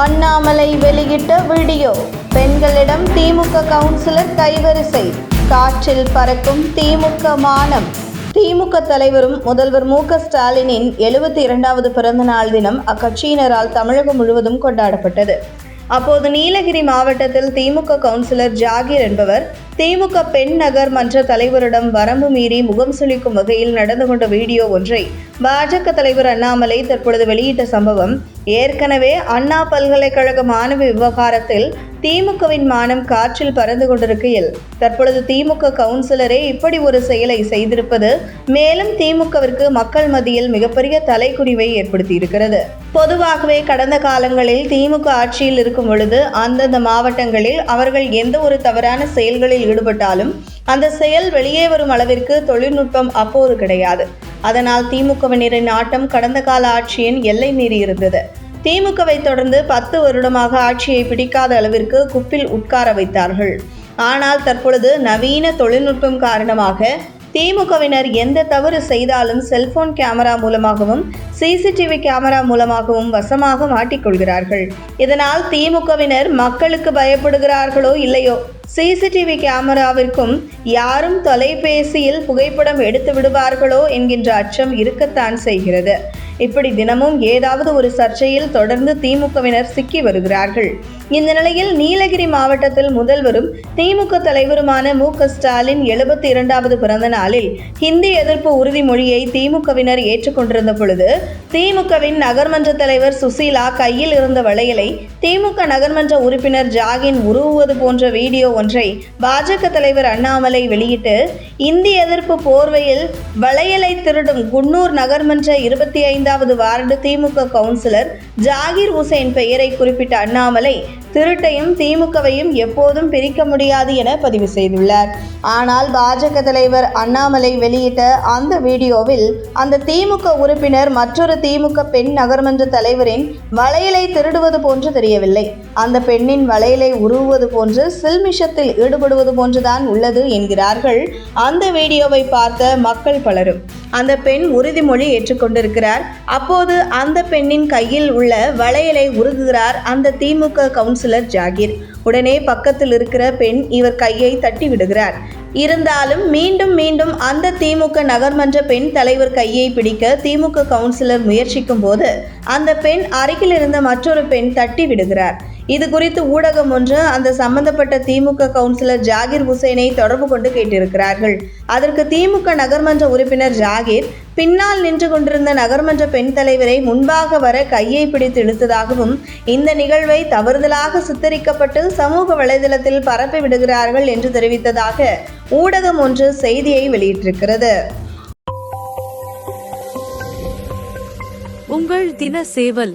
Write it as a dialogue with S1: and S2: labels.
S1: அண்ணாமலை வெளியிட்ட வீடியோ. பெண்களிடம் திமுக கவுன்சிலர் கைவரிசை. காற்றில் பறக்கும் திமுக மானம். திமுக தலைவரும் முதல்வர் மு க ஸ்டாலினின் எழுபத்தி இரண்டாவது பிறந்த நாள் தினம் அக்கட்சியினரால் தமிழகம் முழுவதும் கொண்டாடப்பட்டது. அப்போது நீலகிரி மாவட்டத்தில் திமுக கவுன்சிலர் ஜாகீர் என்பவர் திமுக பெண் நகர் மன்ற தலைவரிடம் வரம்பு மீறி முகம் சுளிக்கும் வகையில் நடந்து கொண்ட வீடியோ ஒன்றை பாஜக தலைவர் அண்ணாமலை தற்பொழுது வெளியிட்ட சம்பவம் ஏற்கனவே அண்ணா பல்கலைக்கழக மாணவி விவகாரத்தில் திமுகவின் மானம் காற்றில் பறந்து கொண்டிருக்கையில் தற்பொழுது திமுக கவுன்சிலரே இப்படி ஒரு செயலை செய்திருப்பது மேலும் திமுகவிற்கு மக்கள் மத்தியில் மிகப்பெரிய தலைக்குனிவை ஏற்படுத்தியிருக்கிறது. பொதுவாகவே கடந்த காலங்களில் திமுக ஆட்சியில் இருக்கும் பொழுது அந்தந்த மாவட்டங்களில் அவர்கள் எந்த ஒரு தவறான செயல்களில் ஈடுபட்டாலும் அந்த செயல் வெளியே வரும் அளவிற்கு தொழில்நுட்பம் அப்போது கிடையாது. அதனால் திமுகவினரின் ஆட்டம் கடந்த கால ஆட்சியின் எல்லை மீறி இருந்தது. திமுகவை தொடர்ந்து பத்து வருடமாக ஆட்சியை பிடிக்காத அளவிற்கு குப்பில் உட்கார வைத்தார்கள். ஆனால் தற்பொழுது நவீன தொழில்நுட்பம் காரணமாக திமுகவினர் எந்த தவறு செய்தாலும் செல்போன் கேமரா மூலமாகவும் சிசிடிவி கேமரா மூலமாகவும் வசமாக மாட்டிக்கொள்கிறார்கள். இதனால் திமுகவினர் மக்களுக்கு பயப்படுகிறார்களோ இல்லையோ? சிசிடிவி கேமராவிற்கும் யாரும் தொலைபேசியில் புகைப்படம் எடுத்து விடுவார்களோ என்கின்ற அச்சம் இருக்கத்தான் செய்கிறது. இப்படி தினமும் ஏதாவது ஒரு சர்ச்சையில் தொடர்ந்து திமுகவினர் சிக்கி வருகிறார்கள். இந்த நிலையில் நீலகிரி மாவட்டத்தில் முதல்வரும் திமுக தலைவருமான மு. க. ஸ்டாலின் எழுபத்தி இரண்டாவது பிறந்த நாளில் ஹிந்தி எதிர்ப்பு உறுதிமொழியை திமுகவினர் ஏற்றுக்கொண்டிருந்த பொழுது திமுகவின் நகர்மன்ற தலைவர் சுசீலா கையில் இருந்த வளையலை திமுக நகர்மன்ற உறுப்பினர் ஜாகின் உருவுவது போன்ற வீடியோ ஒன்றை பாஜக தலைவர் அண்ணாமலை வெளியிட்டு இந்தி எதிர்ப்பு போர்வையில் வளையலை திருடும் குன்னூர் நகர்மன்ற இருபத்தி ஐந்தாவது வார்டு திமுக கவுன்சிலர் ஜாகிர் ஹுசைன் பெயரை குறிப்பிட்ட அண்ணாமலை திருட்டையும் திமுகவையும் எப்போதும் பிரிக்க முடியாது என பதிவு செய்துள்ளார். ஆனால் பாஜக தலைவர் அண்ணாமலை வெளியிட்ட அந்த வீடியோவில் அந்த திமுக உறுப்பினர் மற்றொரு திமுக பெண் நகர்மன்ற தலைவரின் வளையலை திருடுவது போன்று முடியவில்லை. அந்த பெண்ணின் வளையலை உருவுவது போன்று சில்மிஷத்தில் ஈடுபடுவது போன்றுதான் உள்ளது என்கிறார்கள். அந்த வீடியோவை பார்த்த மக்கள் பலரும். அந்த பெண் உறுதிமொழி ஏற்றுக்கொண்டிருக்கிறார். அப்போது அந்த பெண்ணின் கையில் உள்ள வளையலை உருகுகிறார் அந்த திமுக கவுன்சிலர் ஜாகிர். உடனே பக்கத்தில் இருக்கிற பெண் இவர் கையை தட்டி விடுகிறார். இருந்தாலும் மீண்டும் மீண்டும் அந்த திமுக நகர்மன்ற பெண் தலைவர் கையை பிடிக்க திமுக கவுன்சிலர் முயற்சிக்கும் போது அந்த பெண் அருகில் இருந்த மற்றொரு பெண் தட்டி விடுகிறார். இது குறித்து ஊடகம் ஒன்று அந்த சம்பந்தப்பட்ட திமுக கவுன்சிலர் ஜாகிர் ஹுசைனை தொடர்பு கொண்டு கேட்டிருக்கிறார்கள். அதற்கு திமுக நகர்மன்ற உறுப்பினர் ஜாகிர் பின்னால் நின்று கொண்டிருந்த நகர்மன்ற பெண் தலைவரை முன்பாக வர கையை பிடித்து இழுத்ததாகவும் இந்த நிகழ்வை தவறுதலாக சித்தரிக்கப்பட்டு சமூக வலைதளத்தில் பரப்பி விடுகிறார்கள் என்று தெரிவித்ததாக ஊடகம் ஒன்று செய்தியை வெளியிட்டிருக்கிறது.
S2: உங்கள் தின சேவல்